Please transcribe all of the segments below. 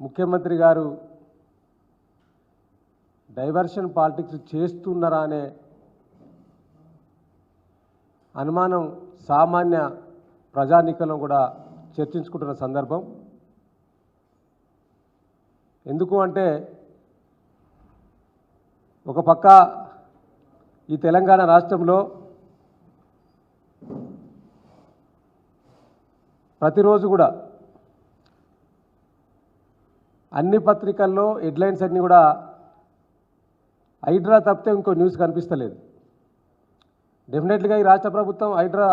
ముఖ్యమంత్రి గారు diversion politics చేస్తున్నారా అనే అనుమానం సామాన్య ప్రజానీకలను కూడా చర్చించుకుంటున్న సందర్భం. ఎందుకు అంటే ఒక పక్క ఈ తెలంగాణ రాష్ట్రంలో ప్రతిరోజు కూడా అన్ని పత్రికల్లో హెడ్లైన్స్ అన్నీ కూడా హైడ్రా తప్పితే ఇంకో న్యూస్ కనిపిస్తలేదు. డెఫినెట్లీగా ఈ రాష్ట్ర ప్రభుత్వం హైడ్రా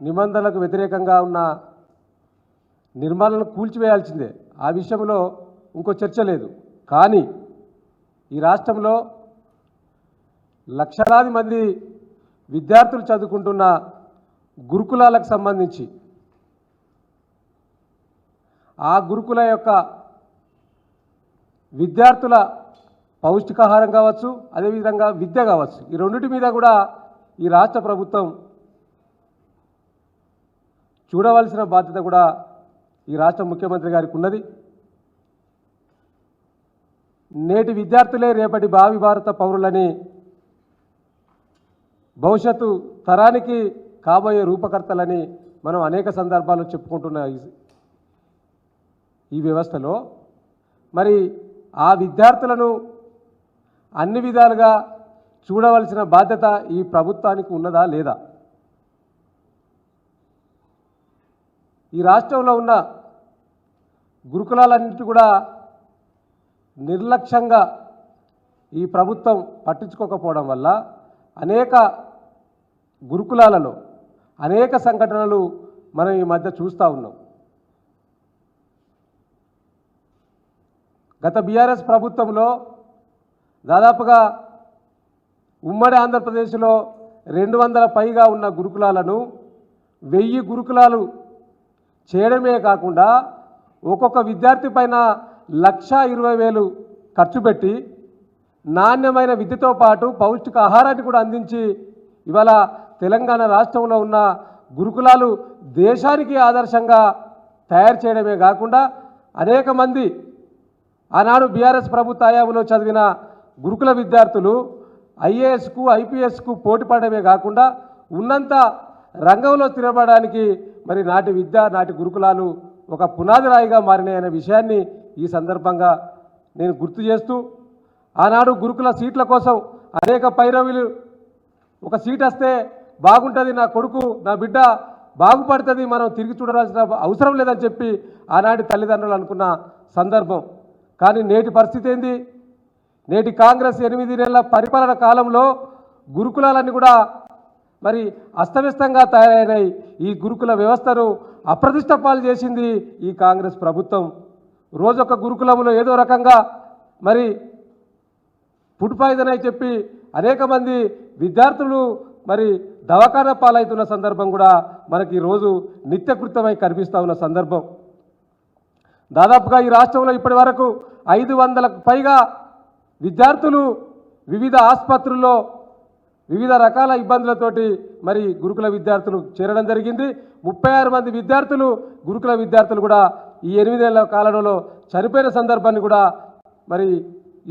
నిబంధనలకు వ్యతిరేకంగా ఉన్న నిర్మాణాలను కూల్చివేయాల్సిందే. ఆ విషయంలో ఇంకో చర్చ లేదు. కానీ ఈ రాష్ట్రంలో లక్షలాది మంది విద్యార్థులు చదువుకుంటున్న గురుకులాలకు సంబంధించి ఆ గురుకుల యొక్క విద్యార్థుల పౌష్టికాహారం కావచ్చు అదేవిధంగా విద్య కావచ్చు. ఈ రెండింటి మీద కూడా ఈ రాష్ట్ర ప్రభుత్వం చూడవలసిన బాధ్యత కూడా ఈ రాష్ట్ర ముఖ్యమంత్రి గారికి ఉన్నది. నేటి విద్యార్థులే రేపటి భావి భారత పౌరులని భవిష్యత్తు తరానికి కాబోయే రూపకర్తలని మనం అనేక సందర్భాల్లో చెప్పుకుంటున్న ఈ- వ్యవస్థలో మరి ఆ విద్యార్థులను అన్ని విధాలుగా చూడవలసిన బాధ్యత ఈ ప్రభుత్వానికి ఉన్నదా లేదా? ఈ రాష్ట్రంలో ఉన్న గురుకులాలన్నిటి కూడా నిర్లక్ష్యంగా ఈ ప్రభుత్వం పట్టించుకోకపోవడం వల్ల అనేక గురుకులాలలో అనేక సంఘటనలు మనం ఈ మధ్య చూస్తూ ఉన్నాం. గత బీఆర్ఎస్ ప్రభుత్వంలో దాదాపుగా ఉమ్మడి ఆంధ్రప్రదేశ్లో రెండు వందల పైగా ఉన్న గురుకులాలను వెయ్యి గురుకులాలు చేయడమే కాకుండా ఒక్కొక్క విద్యార్థి పైన లక్షా ఇరవై వేలు ఖర్చు పెట్టి నాణ్యమైన విద్యతో పాటు పౌష్టిక ఆహారాన్ని కూడా అందించి ఇవాళ తెలంగాణ రాష్ట్రంలో ఉన్న గురుకులాలు దేశానికి ఆదర్శంగా తయారు చేయడమే కాకుండా అనేక మంది ఆనాడు బీఆర్ఎస్ ప్రభుత్వ హయాంలో చదివిన గురుకుల విద్యార్థులు ఐఏఎస్కు ఐపీఎస్కు పోటీపడమే కాకుండా ఉన్నంత రంగంలో తిరగడానికి మరి నాటి విద్య నాటి గురుకులాలు ఒక పునాది రాయిగా మారినాయనే విషయాన్ని ఈ సందర్భంగా నేను గుర్తు చేస్తూ ఆనాడు గురుకుల సీట్ల కోసం అనేక పైరవీలు ఒక సీట్ వస్తే బాగుంటుంది నా కొడుకు నా బిడ్డ బాగుపడుతుంది మనం తిరిగి చూడాల్సిన అవసరం లేదని చెప్పి ఆనాటి తల్లిదండ్రులు అనుకున్న సందర్భం. కానీ నేటి పరిస్థితి ఏంది? నేటి కాంగ్రెస్ ఎనిమిది నెలల పరిపాలన కాలంలో గురుకులాలన్నీ కూడా మరి అస్తవ్యస్తంగా తయారైనాయి. ఈ గురుకుల వ్యవస్థను అప్రతిష్ట పాలు చేసింది ఈ కాంగ్రెస్ ప్రభుత్వం. రోజొక గురుకులంలో ఏదో రకంగా మరి ఫుడ్ పాయిజన్ అని చెప్పి అనేక మంది విద్యార్థులు మరి దవాఖానా పాలవుతున్న సందర్భం కూడా మనకి ఈరోజు నిత్యకృతమై కనిపిస్తూ ఉన్న సందర్భం. దాదాపుగా ఈ రాష్ట్రంలో ఇప్పటి వరకు ఐదు వందలకు పైగా విద్యార్థులు వివిధ ఆసుపత్రుల్లో వివిధ రకాల ఇబ్బందులతోటి మరి గురుకుల విద్యార్థులు చేరడం జరిగింది. ముప్పై ఆరు మంది విద్యార్థులు గురుకుల విద్యార్థులు కూడా ఈ ఎనిమిదేళ్ళ కాలంలో చనిపోయిన సందర్భాన్ని కూడా మరి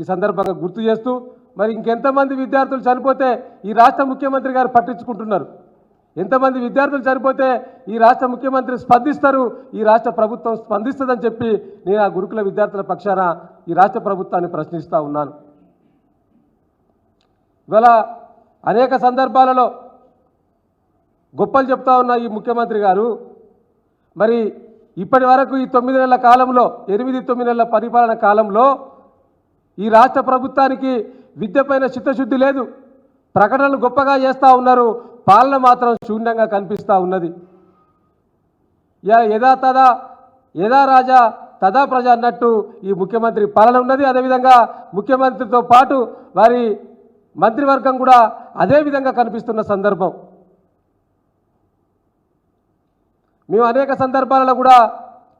ఈ సందర్భంగా గుర్తు చేస్తూ మరి ఇంకెంతమంది విద్యార్థులు చనిపోతే ఈ రాష్ట్ర ముఖ్యమంత్రి గారు పట్టించుకుంటున్నారు? ఎంతమంది విద్యార్థులు చనిపోతే ఈ రాష్ట్ర ముఖ్యమంత్రి స్పందిస్తారు? ఈ రాష్ట్ర ప్రభుత్వం స్పందిస్తుందని చెప్పి నేను ఆ గురుకుల విద్యార్థుల పక్షాన ఈ రాష్ట్ర ప్రభుత్వాన్ని ప్రశ్నిస్తూ ఉన్నాను. ఇవాళ అనేక సందర్భాలలో గొప్పలు చెప్తా ఉన్న ఈ ముఖ్యమంత్రి గారు. మరి ఇప్పటి వరకు ఈ తొమ్మిది నెలల కాలంలో ఎనిమిది తొమ్మిది నెలల పరిపాలన కాలంలో ఈ రాష్ట్ర ప్రభుత్వానికి విద్యపైన చిత్తశుద్ధి లేదు. ప్రకటనలు గొప్పగా చేస్తూ ఉన్నారు. పాలన మాత్రం శూన్యంగా కనిపిస్తూ ఉన్నది. యా యథా తదా యథా రాజా తదా ప్రజ అన్నట్టు ఈ ముఖ్యమంత్రి పాలన ఉన్నది. అదేవిధంగా ముఖ్యమంత్రితో పాటు వారి మంత్రివర్గం కూడా అదే విధంగా కనిపిస్తున్న సందర్భం. మేము అనేక సందర్భాలలో కూడా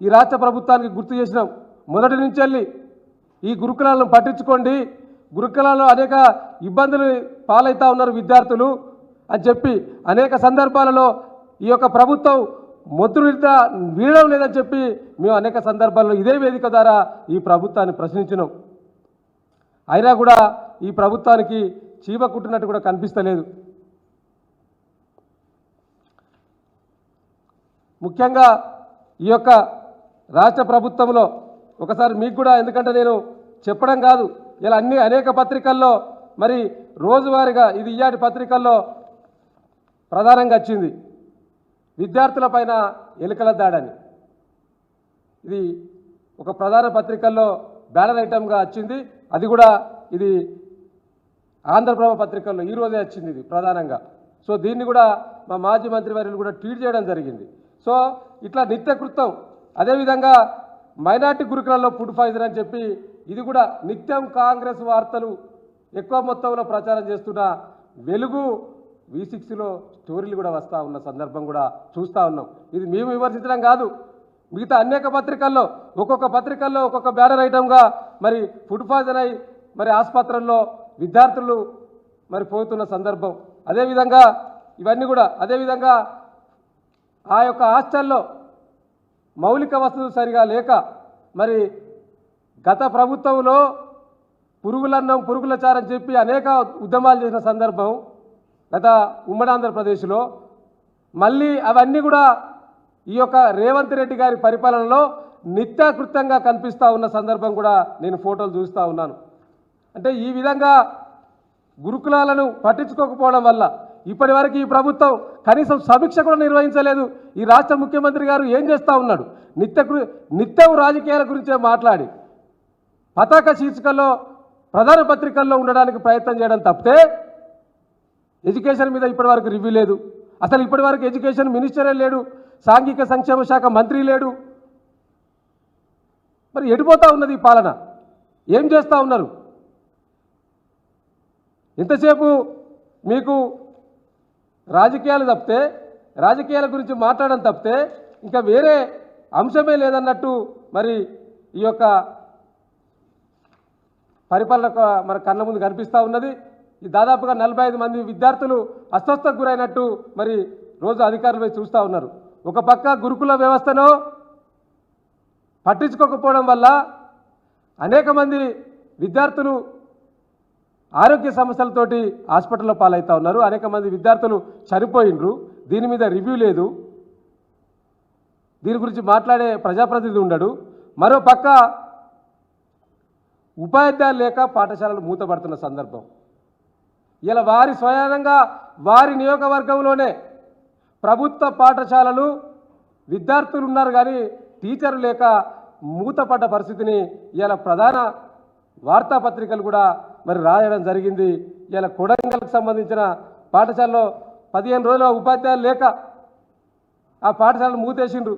ఈ రాష్ట్ర ప్రభుత్వానికి గుర్తు చేసినాం. మొదటి నుంచి వెళ్ళి ఈ గురుకులాలను పట్టించుకోండి. గురుకులాల్లో అనేక ఇబ్బందులు పాలవుతూ ఉన్నారు విద్యార్థులు. అని చెప్పి అనేక సందర్భాలలో ఈ యొక్క ప్రభుత్వం మొద్దునిద్ద వీడడం లేదని చెప్పి మేము అనేక సందర్భాల్లో ఇదే వేదిక ద్వారా ఈ ప్రభుత్వాన్ని ప్రశ్నించినాం. అయినా కూడా ఈ ప్రభుత్వానికి చీమ కుట్టినట్టు కూడా కనిపిస్తలేదు. ముఖ్యంగా ఈ యొక్క రాష్ట్ర ప్రభుత్వంలో ఒకసారి మీకు కూడా ఎందుకంటే నేను చెప్పడం కాదు ఇలా అన్ని అనేక పత్రికల్లో మరి రోజువారీగా ఇది ఇయ్యాటి పత్రికల్లో ప్రధానంగా వచ్చింది విద్యార్థులపైన ఎలుకల దాడని. ఇది ఒక ప్రధాన పత్రికల్లో బ్యానర్ ఐటమ్గా వచ్చింది. అది కూడా ఇది ఆంధ్రప్రభ పత్రికల్లో ఈ రోజే వచ్చింది ఇది ప్రధానంగా. సో దీన్ని కూడా మా మాజీ మంత్రి వర్యులు కూడా ట్వీట్ చేయడం జరిగింది. సో ఇట్లా నిత్యకృత్యం అదేవిధంగా మైనార్టీ గురుకులలో ఫుడ్ పాయిజన్ అని చెప్పి ఇది కూడా నిత్యం కాంగ్రెస్ వార్తలు ఎక్కువ మొత్తంలో ప్రచారం చేస్తున్న వెలుగు వి సిక్స్లో స్టోరీలు కూడా వస్తూ ఉన్న సందర్భం కూడా చూస్తూ ఉన్నాం. ఇది మేము విమర్శించడం కాదు. మిగతా అనేక పత్రికల్లో ఒక్కొక్క పత్రికల్లో ఒక్కొక్క బ్యానర్ ఐటమ్గా మరి ఫుడ్ పాయిజన్ అయి మరి ఆసుపత్రుల్లో విద్యార్థులు మరి పోతున్న సందర్భం. అదేవిధంగా ఇవన్నీ కూడా అదేవిధంగా ఆ యొక్క హాస్టల్లో మౌలిక వసతులు సరిగా లేక మరి గత ప్రభుత్వంలో పురుగులన్నం పురుగులచారని చెప్పి అనేక ఉద్యమాలు చేసిన సందర్భం. గత ఉమ్మడి ఆంధ్రప్రదేశ్లో మళ్ళీ అవన్నీ కూడా ఈ యొక్క రేవంత్ రెడ్డి గారి పరిపాలనలో నిత్యాకృతంగా కనిపిస్తూ ఉన్న సందర్భం కూడా నేను ఫోటోలు చూస్తూ ఉన్నాను. అంటే ఈ విధంగా గురుకులాలను పట్టించుకోకపోవడం వల్ల ఇప్పటి వరకు ఈ ప్రభుత్వం కనీసం సమీక్ష కూడా నిర్వహించలేదు. ఈ రాష్ట్ర ముఖ్యమంత్రి గారు ఏం చేస్తూ ఉన్నాడు? నిత్య నిత్యం రాజకీయాల గురించే మాట్లాడి పతాక శీర్షికల్లో ప్రధాన పత్రికల్లో ఉండడానికి ప్రయత్నం చేయడం తప్పితే ఎడ్యుకేషన్ మీద ఇప్పటివరకు రివ్యూ లేదు. అసలు ఇప్పటి వరకు ఎడ్యుకేషన్ మినిస్టరే లేడు సాంఘిక సంక్షేమ శాఖ మంత్రి లేడు. మరి ఎడిపోతూ ఉన్నది ఈ పాలన. ఏం చేస్తూ ఉన్నారు? ఇంతసేపు మీకు రాజకీయాలు తప్పితే రాజకీయాల గురించి మాట్లాడడం తప్పితే ఇంకా వేరే అంశమే లేదన్నట్టు మరి ఈ యొక్క పరిపాలన మన కళ్ళ ముందు కనిపిస్తూ ఉన్నది. దాదాపుగా నలభై ఐదు మంది విద్యార్థులు అస్వస్థకు గురైనట్టు మరి రోజు అధికారులు చూస్తూ ఉన్నారు. ఒక పక్క గురుకుల వ్యవస్థను పట్టించుకోకపోవడం వల్ల అనేక మంది విద్యార్థులు ఆరోగ్య సమస్యలతోటి హాస్పిటల్లో పాలవుతూ ఉన్నారు. అనేక మంది విద్యార్థులు చనిపోయినరు దీని మీద రివ్యూ లేదు. దీని గురించి మాట్లాడే ప్రజాప్రతినిధి ఉండడు. మరో పక్క ఉపాధ్యాయులు లేక పాఠశాలలు మూతపడుతున్న సందర్భం. ఇలా వారి స్వయంగా వారి నియోజకవర్గంలోనే ప్రభుత్వ పాఠశాలలు విద్యార్థులు ఉన్నారు కానీ టీచర్లు లేక మూతపడ్డ పరిస్థితిని ఇలా ప్రధాన వార్తాపత్రికలు కూడా మరి రాయడం జరిగింది. ఇలా కొడంగల్కి సంబంధించిన పాఠశాలలో పదిహేను రోజుల ఉపాధ్యాయులు లేక ఆ పాఠశాలను మూతేసిండ్రు.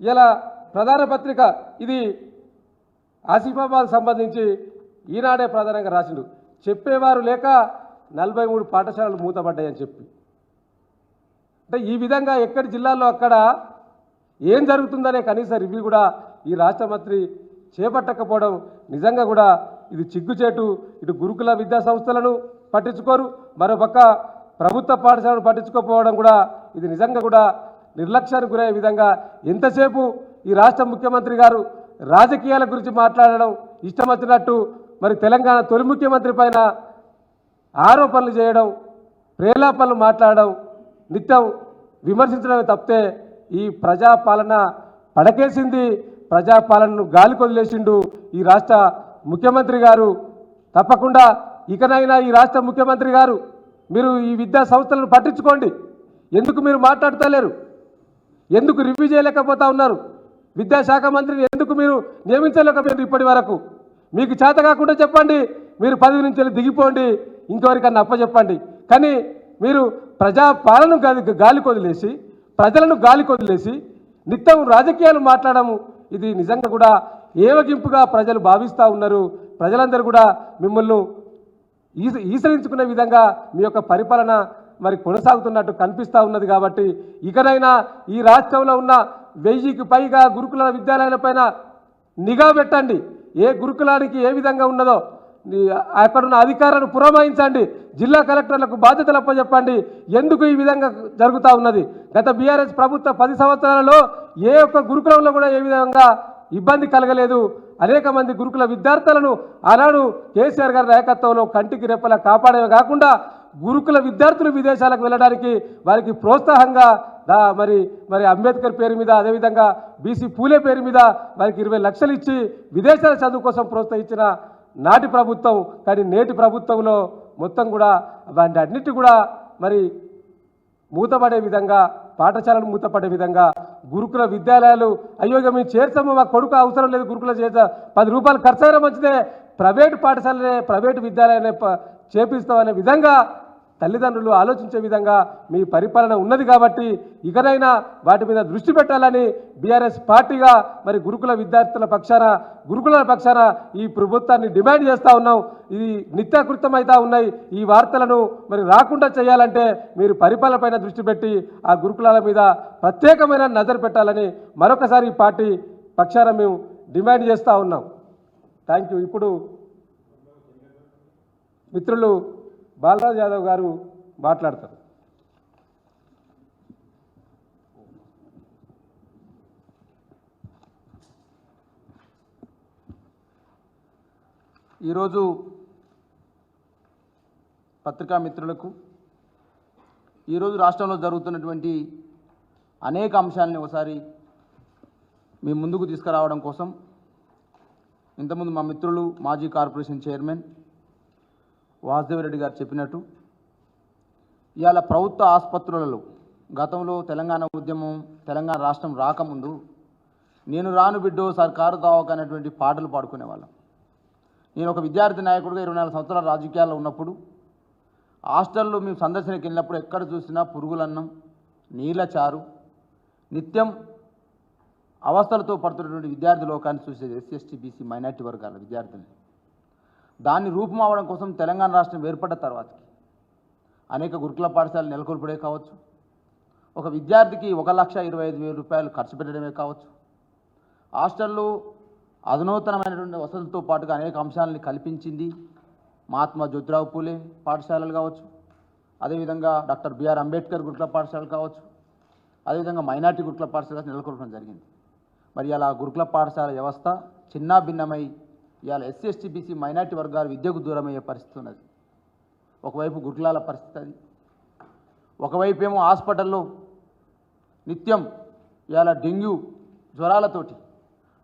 ఇలా ప్రధాన పత్రిక ఇది ఆసిఫాబాద్ సంబంధించి ఈనాడే ప్రధానంగా రాసిండు చెప్పేవారు లేక నలభై మూడు పాఠశాలలు మూతపడ్డాయని చెప్పి. అంటే ఈ విధంగా ఎక్కడి జిల్లాల్లో అక్కడ ఏం జరుగుతుందనే కనీస రివ్యూ కూడా ఈ రాష్ట్ర మంత్రి చేపట్టకపోవడం నిజంగా కూడా ఇది చిగ్గుచేటు. ఇటు గురుకుల విద్యా సంస్థలను పట్టించుకోరు. మరోపక్క ప్రభుత్వ పాఠశాలను పట్టించుకోకపోవడం కూడా ఇది నిజంగా కూడా నిర్లక్ష్యానికి గురయ్యే విధంగా ఎంతసేపు ఈ రాష్ట్ర ముఖ్యమంత్రి గారు రాజకీయాల గురించి మాట్లాడడం ఇష్టం వచ్చినట్టు మరి తెలంగాణ తొలి ముఖ్యమంత్రి పైన ఆరోపణలు చేయడం ప్రేలాపనలు మాట్లాడడం నిత్యం విమర్శించడమే తప్పితే ఈ ప్రజాపాలన పడకేసింది. ప్రజాపాలనను గాలి కొదిలేసిండు ఈ రాష్ట్ర ముఖ్యమంత్రి గారు. తప్పకుండా ఇకనైనా ఈ రాష్ట్ర ముఖ్యమంత్రి గారు మీరు ఈ విద్యా సంస్థలను పట్టించుకోండి. ఎందుకు మీరు మాట్లాడతలేరు? ఎందుకు రివ్యూ చేయలేకపోతా ఉన్నారు? విద్యాశాఖ మంత్రిని ఎందుకు మీరు నియమించలేకపోయారు ఇప్పటి వరకు? మీకు చేత కాకుండా చెప్పండి మీరు పదవి నుంచి దిగిపోండి. ఇంకెవరికన్నా అప్పచెప్పండి. కానీ మీరు ప్రజా పాలన గాలి కొదిలేసి ప్రజలను గాలి కొదిలేసి నిత్యం రాజకీయాలు మాట్లాడము. ఇది నిజంగా కూడా ఏవగింపుగా ప్రజలు భావిస్తూ ఉన్నారు. ప్రజలందరూ కూడా మిమ్మల్ని ఈస ఈసరించుకునే విధంగా మీ యొక్క పరిపాలన మరి కొనసాగుతున్నట్టు కనిపిస్తూ ఉన్నది కాబట్టి ఇకనైనా ఈ రాష్ట్రంలో ఉన్న వెయ్యికి పైగా గురుకుల విద్యాలయాలపైన నిఘా పెట్టండి. ఏ గురుకులానికి ఏ విధంగా ఉన్నదో అక్కడున్న అధికారులను పురమాయించండి. జిల్లా కలెక్టర్లకు బాధ్యతలు అప్పచెప్పండి. ఎందుకు ఈ విధంగా జరుగుతూ ఉన్నది? గత బీఆర్ఎస్ ప్రభుత్వ పది సంవత్సరాలలో ఏ ఒక్క గురుకులంలో కూడా ఏ విధంగా ఇబ్బంది కలగలేదు. అనేక మంది గురుకుల విద్యార్థులను ఆనాడు కేసీఆర్ గారి నాయకత్వంలో కంటికి రెప్పలా కాపాడమే కాకుండా గురుకుల విద్యార్థులు విదేశాలకు వెళ్ళడానికి వారికి ప్రోత్సాహంగా మరి మరి అంబేద్కర్ పేరు మీద అదేవిధంగా బీసీ పూలే పేరు మీద వారికి ఇరవై లక్షలు ఇచ్చి విదేశాల చదువు కోసం ప్రోత్సహించిన నాటి ప్రభుత్వం కానీ నేటి ప్రభుత్వంలో మొత్తం కూడా వాటి అన్నిటి కూడా మరి మూతపడే విధంగా పాఠశాలలు మూతపడే విధంగా గురుకుల విద్యాలయాలు అయ్యో ఇక మేము చేర్చాము మా కొడుకు అవసరం లేదు గురుకుల చేర్చా పది రూపాయలు ఖర్చు అయినా మంచిదే. ప్రైవేటు పాఠశాలనే ప్రైవేటు విద్యాలయాలనే చేపిస్తామనే విధంగా తల్లిదండ్రులు ఆలోచించే విధంగా మీ పరిపాలన ఉన్నది కాబట్టి ఇకనైనా వాటి మీద దృష్టి పెట్టాలని బీఆర్ఎస్ పార్టీగా మరి గురుకుల విద్యార్థుల పక్షాన గురుకుల పక్షాన ఈ ప్రభుత్వాన్ని డిమాండ్ చేస్తూ ఉన్నాం. ఇది నిత్యాకృతమైతా ఉన్నాయి. ఈ వార్తలను మరి రాకుండా చేయాలంటే మీరు పరిపాలనపైన దృష్టి పెట్టి ఆ గురుకులాల మీద ప్రత్యేకమైన నజరు పెట్టాలని మరొకసారి ఈ పార్టీ పక్షాన మేము డిమాండ్ చేస్తూ ఉన్నాం. థ్యాంక్ యూ ఇప్పుడు మిత్రులు బాలరాజ్ యాదవ్ గారు మాట్లాడతారు. ఈరోజు పత్రికా మిత్రులకు ఈరోజు రాష్ట్రంలో జరుగుతున్నటువంటి అనేక అంశాలని ఒకసారి మీ ముందుకు తీసుకురావడం కోసం ఇంతకుముందు మా మిత్రులు మాజీ కార్పొరేషన్ చైర్మన్ వాసుదేవరెడ్డి గారు చెప్పినట్టు ఇవాళ ప్రభుత్వ ఆసుపత్రులలో గతంలో తెలంగాణ ఉద్యమం తెలంగాణ రాష్ట్రం రాకముందు నేను రాను బిడ్డో సర్కారు దావక అనేటువంటి పాటలు పాడుకునేవాళ్ళం. నేను ఒక విద్యార్థి నాయకుడిగా ఇరవై నాలుగు సంవత్సరాల రాజకీయాల్లో ఉన్నప్పుడు హాస్టల్లో మేము సందర్శనకి వెళ్ళినప్పుడు ఎక్కడ చూసినా పురుగులన్నం నీళ్ళ చారు నిత్యం అవస్థలతో పడుతున్నటువంటి విద్యార్థి లోకాన్ని చూసేది ఎస్సీ ఎస్టీ బీసీ మైనార్టీ వర్గాల విద్యార్థుల్ని. దాన్ని రూపుమావడం కోసం తెలంగాణ రాష్ట్రం ఏర్పడ్డ తర్వాతకి అనేక గురుకుల పాఠశాలలు నెలకొల్పడే కావచ్చు. ఒక విద్యార్థికి ఒక లక్ష ఇరవై ఐదు వేల రూపాయలు ఖర్చు పెట్టడమే కావచ్చు. హాస్టల్లో అధునూతనమైనటువంటి వసతులతో పాటుగా అనేక అంశాలని కల్పించింది మహాత్మా జ్యోతిరావు పూలే పాఠశాలలు కావచ్చు. అదేవిధంగా డాక్టర్ బిఆర్ అంబేద్కర్ గురుకుల పాఠశాలలు కావచ్చు. అదేవిధంగా మైనార్టీ గురుకుల పాఠశాల నెలకొల్పడం జరిగింది. మరి అలా గురుకుల పాఠశాల వ్యవస్థ చిన్నా భిన్నమై ఇవాళ ఎస్సీ ఎస్టీ బీసీ మైనార్టీ వర్గాలు విద్యకు దూరమయ్యే పరిస్థితి ఉన్నది. ఒకవైపు గురుకులాల పరిస్థితి అది. ఒకవైపు ఏమో హాస్పిటల్లో నిత్యం ఇవాళ డెంగ్యూ జ్వరాలతోటి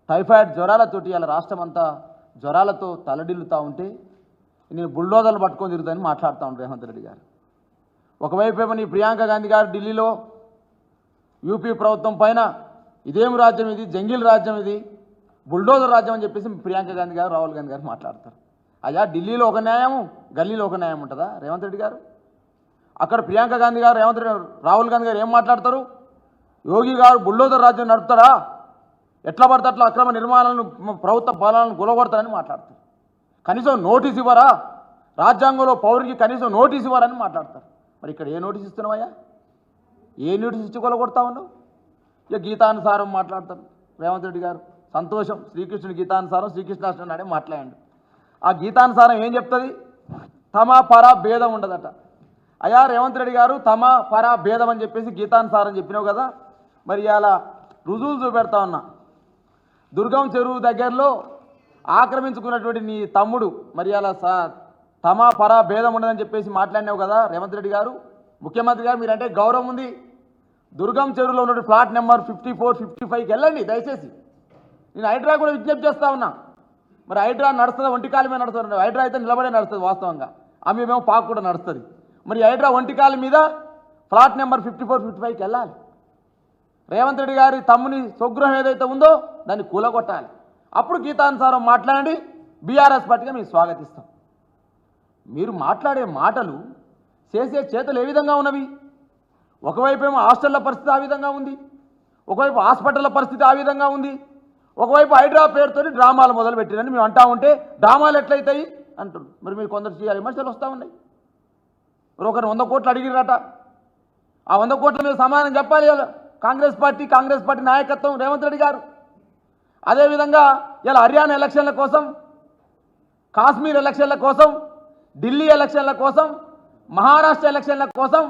టైఫాయిడ్ జ్వరాలతోటి ఇవాళ రాష్ట్రం అంతా జ్వరాలతో తలడిల్లుతూ ఉంటే నేను బుల్డోజర్లు పట్టుకొని తిరుగుతానని మాట్లాడుతూ ఉంటాను రేవంత్ రెడ్డి గారు. ఒకవైపు ఏమో నీ ప్రియాంక గాంధీ గారు ఢిల్లీలో యూపీ ప్రభుత్వం పైన ఇదేం రాజ్యం ఇది? జంగిల్ రాజ్యం ఇది? బుల్డోజర్ రాజ్యం అని చెప్పేసి ప్రియాంక గాంధీ గారు రాహుల్ గాంధీ గారు మాట్లాడతారు. అయ్యా ఢిల్లీలో ఒక న్యాయం గల్లీలో ఒక న్యాయం ఉంటుందా? రేవంత్ రెడ్డి గారు? అక్కడ ప్రియాంక గాంధీ గారు రేవంత్ రెడ్డి రాహుల్ గాంధీ గారు ఏం మాట్లాడతారు? యోగి గారు బుల్డోజర్ రాజ్యం నడుపుతాడా? ఎట్లా పడితే అట్లా అక్రమ నిర్మాణాలను ప్రభుత్వ బలాలను గొలగొడతారని మాట్లాడతారు. కనీసం నోటీస్ ఇవ్వరా? రాజ్యాంగంలో పౌరునికి కనీసం నోటీస్ ఇవ్వరని మాట్లాడతారు. మరి ఇక్కడ ఏ నోటీస్ ఇస్తున్నావయ్యా? ఏ నోటీస్ ఇచ్చి కొలగొడతా ఉన్నావు? ఇక గీతానుసారం మాట్లాడతారు రేవంత్ రెడ్డి గారు. సంతోషం. శ్రీకృష్ణుడి గీతానుసారం శ్రీకృష్ణాష్టమి నాడే మాట్లాడండి. ఆ గీతానుసారం ఏం చెప్తుంది? తమ పర భేదం ఉండదట. అయ్యా రేవంత్ రెడ్డి గారు తమ పర భేదం అని చెప్పేసి గీతానుసారం చెప్పినావు కదా? మరి అలా రుజువులు చూపెడతా ఉన్నా. దుర్గం చెరువు దగ్గరలో ఆక్రమించుకున్నటువంటి నీ తమ్ముడు మరి అలా సా తమ పర భేదం ఉండదని చెప్పేసి మాట్లాడినావు కదా రేవంత్ రెడ్డి గారు? ముఖ్యమంత్రి గారు మీరంటే గౌరవం ఉంది. దుర్గం చెరువులో ఉన్నటువంటి flat number fifty four fifty ఫైవ్కి వెళ్ళండి దయచేసి. నేను హైడ్రా కూడా విజ్ఞప్తి చేస్తా ఉన్నా. మరి హైడ్రా నడుస్తుంది? ఒంటి కాలు మీద నడుస్తుంది? హైడ్రా అయితే నిలబడే నడుస్తుంది వాస్తవంగా. ఆమె మేము పాకు కూడా నడుస్తుంది. మరి హైడ్రా ఒంటి కాలు మీద flat number fifty four fifty ఫైవ్కి వెళ్ళాలి. రేవంత్ రెడ్డి గారి తమ్ముని స్వగృహం ఏదైతే ఉందో దాన్ని కూలగొట్టాలి. అప్పుడు గీతానుసారం మాట్లాడండి. బీఆర్ఎస్ పార్టీగా మేము స్వాగతిస్తాం. మీరు మాట్లాడే మాటలు చేసే చేతలు ఏ విధంగా ఉన్నవి? ఒకవైపు ఏమో హాస్టళ్ళ పరిస్థితి ఆ విధంగా ఉంది. ఒకవైపు హాస్పిటళ్ళ పరిస్థితి ఆ విధంగా ఉంది. ఒకవైపు హైడ్రా పేరుతో డ్రామాలు మొదలుపెట్టిరని మేము అంటా ఉంటే డ్రామాలు ఎట్లయితాయి? అంటారు మరి మీరు కొందరు చేయాలి విమర్శలు వస్తూ ఉన్నాయి. మరి ఒకరు వంద కోట్లు అడిగిరట ఆ వంద కోట్ల మీద సమాధానం చెప్పాలి కాంగ్రెస్ పార్టీ కాంగ్రెస్ పార్టీ నాయకత్వం రేవంత్ రెడ్డి గారు. అదేవిధంగా ఇలా హర్యానా ఎలక్షన్ల కోసం కాశ్మీర్ ఎలక్షన్ల కోసం ఢిల్లీ ఎలక్షన్ల కోసం మహారాష్ట్ర ఎలక్షన్ల కోసం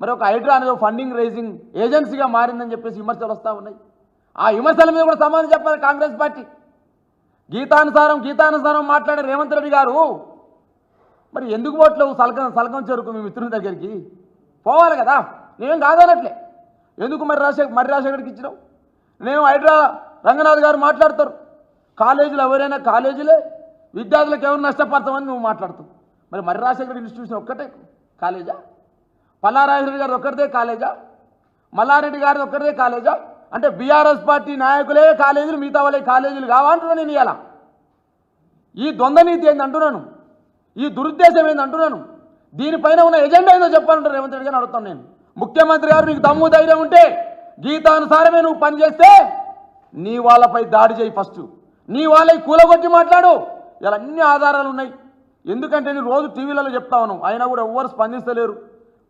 మరి ఒక హైడ్రా అనేది ఫండింగ్ రైజింగ్ ఏజెన్సీగా మారిందని చెప్పేసి విమర్శలు వస్తూ ఉన్నాయి. ఆ విమర్శల మీద కూడా సమాధానం చెప్పాలి కాంగ్రెస్ పార్టీ. గీతానుసారం గీతానుసారం మాట్లాడే రేవంత్ రెడ్డి గారు మరి ఎందుకు పోట్లేవు సలకం సలకం చెరుకు మీ మిత్రుల దగ్గరికి? పోవాలి కదా. నేనేం కాదనట్లే. ఎందుకు మరి రాజశేఖర్ మరి రాజశేఖర్కి ఇచ్చినావు? నేను హైడ్రా రంగనాథ్ గారు మాట్లాడతారు. కాలేజీలు ఎవరైనా కాలేజీలే విద్యార్థులకు ఎవరు నష్టపడతామని నువ్వు మాట్లాడుతావు. మరి మరి రాజశేఖర్ ఇన్స్టిట్యూషన్ ఒక్కటే. కాలేజా? పల్లారాజరెడ్డి గారు ఒక్కరిదే కాలేజా? మల్లారెడ్డి గారిది ఒక్కరిదే కాలేజా? అంటే బీఆర్ఎస్ పార్టీ నాయకులే కాలేజీలు మిగతా వాళ్ళే కాలేజీలు కావాలంటున్నా నేను ఇవాళ ఈ ద్వంద్వనీతి ఏంది అంటున్నాను? ఈ దురుద్దేశం ఏంది అంటున్నాను? దీనిపైన ఉన్న ఎజెండా ఏదో చెప్పాలంటారు రేవంత్ రెడ్డి గారిని అడుగుతాను నేను. ముఖ్యమంత్రి గారు నీకు దమ్ము ధైర్యం ఉంటే గీతానుసారమే నువ్వు పనిచేస్తే నీ వాళ్ళపై దాడి చేయి ఫస్ట్. నీ వాళ్ళకి కూలగొట్టి మాట్లాడు. ఇలా అన్ని ఆధారాలు ఉన్నాయి. ఎందుకంటే నేను రోజు టీవీలలో చెప్తా ఉన్నాం అయినా కూడా ఎవ్వరు స్పందిస్తలేరు.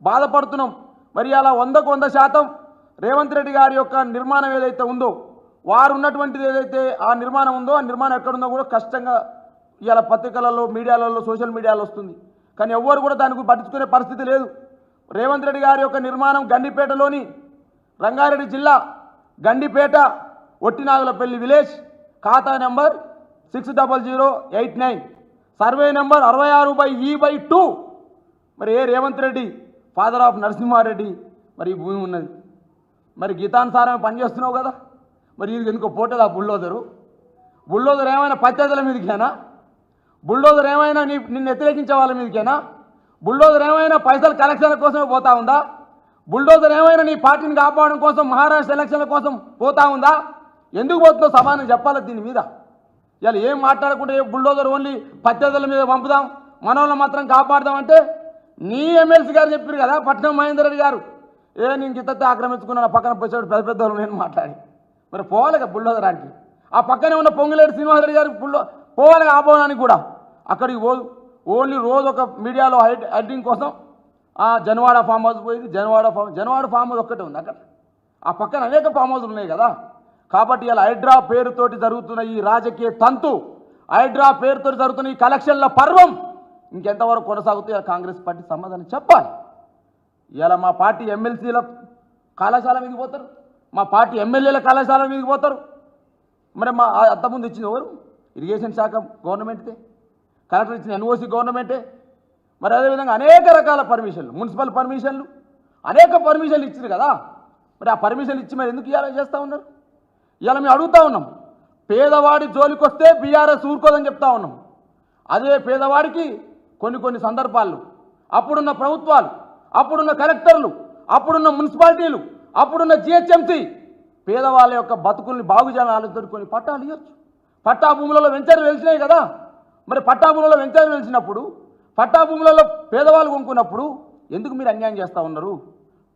బాధపడుతున్నాం. మరి అలా వందకు వంద శాతం రేవంత్ రెడ్డి గారి యొక్క నిర్మాణం ఏదైతే ఉందో వారు ఉన్నటువంటిది ఏదైతే ఆ నిర్మాణం ఉందో ఆ నిర్మాణం ఎక్కడుందో కూడా కష్టంగా ఇవాళ పత్రికలలో మీడియాలలో సోషల్ మీడియాలో వస్తుంది. కానీ ఎవ్వరు కూడా దానికి పట్టించుకునే పరిస్థితి లేదు. రేవంత్ రెడ్డి గారి యొక్క నిర్మాణం గండిపేటలోని రంగారెడ్డి జిల్లా గండిపేట ఒట్టినాగులపల్లి విలేజ్ ఖాతా number six double zero eight nine. Survey number అరవై ఆరు బై ఈ బై టూ. మరి ఏ రేవంత్ రెడ్డి ఫాదర్ ఆఫ్ నరసింహారెడ్డి మరి ఈ భూమి ఉన్నది. మరి గీతానుసారమే పనిచేస్తున్నావు కదా? మరి ఇది ఎందుకో పోటదా బుల్డోజరు? బుల్డోజర్ ఏమైనా పత్తిదల మీదకేనా? బుల్డోజర్ ఏమైనా నీ నిన్ను వ్యతిరేకించే వాళ్ళ మీదకేనా? బుల్డోజర్ ఏమైనా పైసలు కలెక్షన్ల కోసమే పోతా ఉందా? బుల్డోజర్ ఏమైనా నీ పార్టీని కాపాడడం కోసం మహారాష్ట్ర ఎలక్షన్ల కోసం పోతా ఉందా? ఎందుకు పోతుందో సమానం చెప్పాలి దీని మీద? ఇవాళ ఏం మాట్లాడకుండా ఏ బుల్డోజర్ ఓన్లీ పత్తిదల మీద పంపుదాం మనోళ్ళని మాత్రం కాపాడదాం అంటే నీ ఎమ్మెల్సీ గారు చెప్పారు కదా పట్నం మహేందర్ రెడ్డి గారు. ఏ నేను గిత్తతే ఆక్రమించుకున్నాను ఆ పక్కన పోసేవాడు పెద్ద పెద్ద వాళ్ళు నేను మాట్లాడి. మరి పోవాలి కదా బుల్డోజర్ ఆ పక్కనే ఉన్న పొంగులేడు శ్రీనివాసరెడ్డి గారికి బుల్లో పోవాలి ఆ కూడా. అక్కడికి పోదు ఓన్లీ రోజు ఒక మీడియాలో హైడ్ హైడింగ్ కోసం ఆ జనవాడ ఫామ్ హౌస్ పోయింది. Janwada farm Janwada farm house ఒక్కటే ఉంది అక్కడ. ఆ పక్కన అనేక ఫామ్ హౌస్లు ఉన్నాయి కదా. కాబట్టి ఇలా హైడ్రా పేరుతోటి జరుగుతున్న ఈ రాజకీయ తంతు హైడ్రా పేరుతో జరుగుతున్న ఈ కలెక్షన్ల పర్వం ఇంకెంతవరకు కొనసాగుతాయో కాంగ్రెస్ పార్టీ సమాధానం చెప్పాలి. ఇలా మా పార్టీ ఎమ్మెల్సీల కళాశాల మీదకి పోతారు. మా పార్టీ ఎమ్మెల్యేల కళాశాల మీదకి పోతారు. మరి మా అంతకుముందు ఇచ్చింది ఎవరు? ఇరిగేషన్ శాఖ గవర్నమెంట్దే. కలెక్టర్ ఇచ్చిన ఎన్ఓసి గవర్నమెంటే. మరి అదేవిధంగా అనేక రకాల పర్మిషన్లు మున్సిపల్ పర్మిషన్లు అనేక పర్మిషన్లు ఇచ్చారు కదా. మరి ఆ పర్మిషన్లు ఇచ్చి మరి ఎందుకు ఇవాళ చేస్తూ ఉన్నారు? ఇవాళ మేము అడుగుతా ఉన్నాం. పేదవాడి జోలికొస్తే బీఆర్ఎస్ ఊరుకోదని చెప్తా ఉన్నాం. అదే పేదవాడికి కొన్ని కొన్ని సందర్భాల్లో అప్పుడున్న ప్రభుత్వాలు అప్పుడున్న కలెక్టర్లు అప్పుడున్న మున్సిపాలిటీలు అప్పుడున్న జిహెచ్ఎంసీ పేదవాళ్ళ యొక్క బతుకుల్ని బాగు చేయాలని కొన్ని పట్టాలు ఇవ్వచ్చు పట్టా భూములలో వెంచర్లు వెలిసినాయి కదా. మరి పట్టా భూములలో వెంచర్లు వెలిసినప్పుడు పట్టా భూములలో పేదవాళ్ళు కొనుక్కున్నప్పుడు ఎందుకు మీరు అన్యాయం చేస్తూ ఉన్నారు?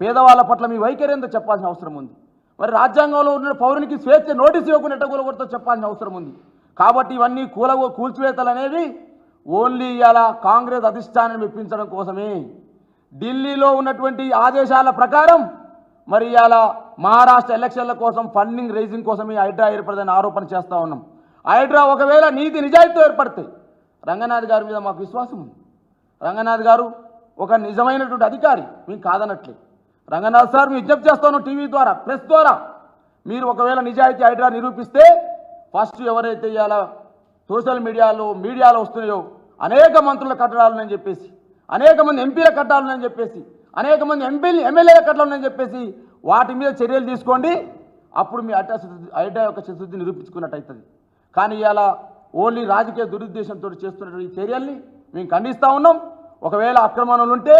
పేదవాళ్ళ పట్ల మీ వైఖరి ఏందో చెప్పాల్సిన అవసరం ఉంది. మరి రాజ్యాంగంలో ఉన్న పౌరునికి స్వేచ్ఛ నోటీస్ ఇవ్వకుండా కూలగొడతో చెప్పాల్సిన అవసరం ఉంది. కాబట్టి ఇవన్నీ కూల కూల్చివేతలు అనేవి ఓన్లీ ఇలా కాంగ్రెస్ అధిష్టానాన్ని మెప్పించడం కోసమే. ఢిల్లీలో ఉన్నటువంటి ఆదేశాల ప్రకారం మరి ఇలా మహారాష్ట్ర ఎలక్షన్ల కోసం ఫండింగ్ రైజింగ్ కోసం ఈ హైడ్రా ఏర్పడదని ఆరోపణ చేస్తూ ఉన్నాం. హైడ్రా ఒకవేళ నీతి నిజాయితీ ఏర్పడతాయి రంగనాథ్ గారి మీద మాకు విశ్వాసం ఉంది. రంగనాథ్ గారు ఒక నిజమైనటువంటి అధికారి మేము కాదనట్లే రంగనాథ్ సార్ మేము విజ్ఞప్తి చేస్తాను టీవీ ద్వారా ప్రెస్ ద్వారా. మీరు ఒకవేళ నిజాయితీ హైడ్రా నిరూపిస్తే ఫస్ట్ ఎవరైతే ఇవాళ సోషల్ మీడియాలో మీడియాలో వస్తున్నాయో అనేక మంత్రుల కట్టడాలు అని చెప్పేసి అనేక మంది ఎంపీల కట్టాలని చెప్పేసి అనేక మంది ఎంపీలు ఎమ్మెల్యేల కట్టాలని చెప్పేసి వాటి మీద చర్యలు తీసుకోండి. అప్పుడు మీ అడ్డా హైడ్రా యొక్క చిత్తశుద్ధి నిరూపించుకున్నట్టు అవుతుంది. కానీ ఇలా ఓన్లీ రాజకీయ దురుద్దేశంతో చేస్తున్నటువంటి చర్యల్ని మేము ఖండిస్తూ ఉన్నాం. ఒకవేళ అక్రమణలు ఉంటే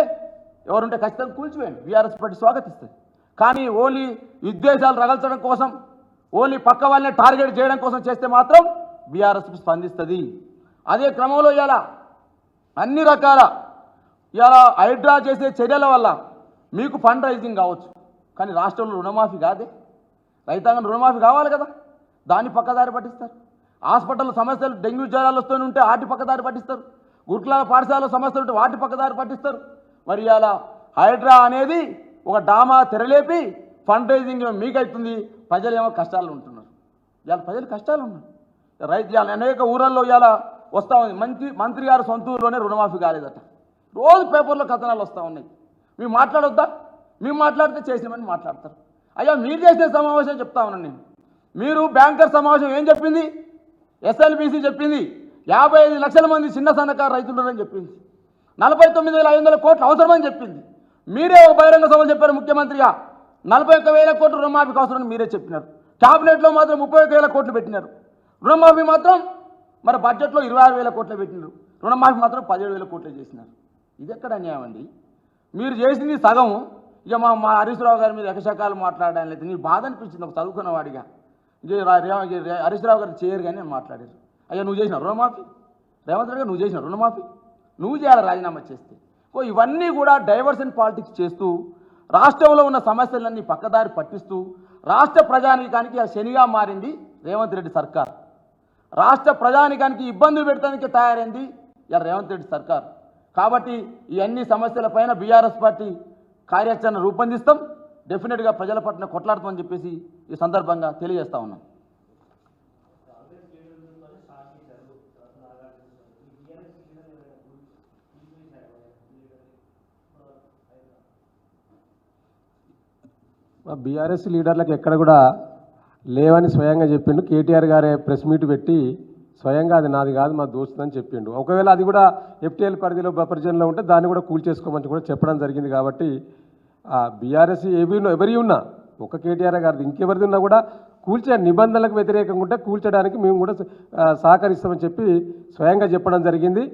ఎవరుంటే ఖచ్చితంగా కూల్చివేయండి. VRS party స్వాగతిస్తుంది. కానీ ఓన్లీ విద్వేషాలు రగల్చడం కోసం ఓన్లీ పక్క వాళ్ళని టార్గెట్ చేయడం కోసం చేస్తే మాత్రం బీఆర్ఎస్ స్పందిస్తుంది. అదే క్రమంలో ఇలా అన్ని రకాల ఇలా హైడ్రా చేసే చర్యల వల్ల మీకు ఫండ్ రైజింగ్ కావచ్చు. కానీ రాష్ట్రంలో రుణమాఫీ కాదే. రైతాంగం రుణమాఫీ కావాలి కదా. దాన్ని పక్కదారి పట్టిస్తారు. హాస్పిటల్ సమస్యలు డెంగ్యూ జ్వరాలు వస్తూనే ఉంటే వాటి పక్కదారి పట్టిస్తారు. గుట్ల పాఠశాల సమస్యలు ఉంటే వాటి పక్కదారి పట్టిస్తారు. మరి ఇలా హైడ్రా అనేది ఒక డామా తెరలేపి ఫండ్ రైజింగ్ ఏమో మీకు అవుతుంది. ప్రజలు ఏమో కష్టాలు ఉంటున్నారు. ఇవాళ ప్రజలు కష్టాలు ఉన్నారు. రైతు ఇవాళ అనేక ఊరల్లో ఇవాళ వస్తూ ఉంది. మంత్రి మంత్రి గారు సొంత ఊరిలోనే రుణమాఫీ కాలేదట. రోజు పేపర్లో కథనాలు వస్తూ ఉన్నాయి. మేము మాట్లాడొద్దా? మేము మాట్లాడితే చేసినామని మాట్లాడతారు. అయ్యా మీరు చేసిన సమావేశం చెప్తా ఉన్నాను నేను. మీరు బ్యాంకర్ సమావేశం ఏం చెప్పింది? ఎస్ఎల్బిసి చెప్పింది. యాభై ఐదు లక్షల మంది చిన్న సన్నకారు రైతులున్నారని చెప్పింది. నలభై తొమ్మిది వేల ఐదు వందల కోట్లు అవసరమని చెప్పింది. మీరే ఒక బహిరంగ సభలు చెప్పారు ముఖ్యమంత్రిగా. నలభై ఒక్క వేల కోట్లు రుణమాఫీకి అవసరమని మీరే చెప్పినారు. క్యాబినెట్లో మాత్రం ముప్పై ఒక్క వేల కోట్లు పెట్టినారు. రుణమాఫీ మాత్రం మరి బడ్జెట్లో ఇరవై ఆరు వేల కోట్లు పెట్టినారు. రుణమాఫీ మాత్రం పదిహేడు వేల కోట్లు చేసినారు. ఇది ఎక్కడ అన్యాయం అండి? మీరు చేసింది సగం. ఇక మా మా హరీష్ రావు గారి మీద ఎకశకాలు మాట్లాడడం లేదు. నీ బాధ అనిపించింది ఒక చదువుకున్న వాడిగా ఇక రావు గారు చేయరు కానీ నేను మాట్లాడారు అయ్యా నువ్వు చేసిన రుణమాఫీ? రేవంత్ రెడ్డి గారు నువ్వు చేసిన రుణమాఫీ? నువ్వు చేయాలి రాజీనామా చేస్తే. ఓ ఇవన్నీ కూడా డైవర్షన్ పాలిటిక్స్ చేస్తూ రాష్ట్రంలో ఉన్న సమస్యలన్నీ పక్కదారి పట్టిస్తూ రాష్ట్ర ప్రజానీకానికి ఆ శనిగా మారింది రేవంత్ రెడ్డి సర్కార్. రాష్ట్ర ప్రజానికానికి ఇబ్బందులు పెడతానికి తయారైంది ఇలా రేవంత్ రెడ్డి సర్కార్. కాబట్టి ఈ అన్ని సమస్యలపైన బీఆర్ఎస్ పార్టీ కార్యాచరణ రూపొందిస్తాం. డెఫినెట్గా ప్రజల పట్ల కొట్లాడతామని చెప్పేసి ఈ సందర్భంగా తెలియజేస్తా ఉన్నాం. బీఆర్ఎస్ లీడర్లకు ఎక్కడ కూడా లేవని స్వయంగా చెప్పిండు. కేటీఆర్ గారే ప్రెస్ మీట్ పెట్టి స్వయంగా అది నాది కాదు మా దోస్తు అని చెప్పిండు. ఒకవేళ అది కూడా ఎఫ్టీఎల్ పరిధిలో బఫర్జన్లో ఉంటే దాన్ని కూడా కూల్ చేసుకోమని కూడా చెప్పడం జరిగింది కాబట్టి ఆ బీఆర్ఎస్ ఏవి ఎవరి ఉన్నా ఒక కేటీఆర్ గారిది ఇంకెవరిది ఉన్నా కూడా కూల్చే నిబంధనలకు వ్యతిరేకంగా ఉంటే కూల్చడానికి మేము కూడా సహకరిస్తామని చెప్పి స్వయంగా చెప్పడం జరిగింది.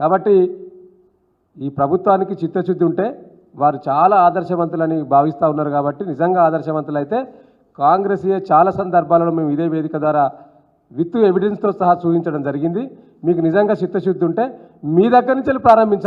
కాబట్టి ఈ ప్రభుత్వానికి చిత్తశుద్ధి ఉంటే వారు చాలా ఆదర్శవంతులని భావిస్తూ ఉన్నారు కాబట్టి నిజంగా ఆదర్శవంతులైతే కాంగ్రెస్ చాలా సందర్భాలలో మేము ఇదే వేదిక ద్వారా విత్ ఎవిడెన్స్తో సహా చూపించడం జరిగింది. మీకు నిజంగా చిత్తశుద్ధి ఉంటే మీ దగ్గర నుంచి ప్రారంభించాలి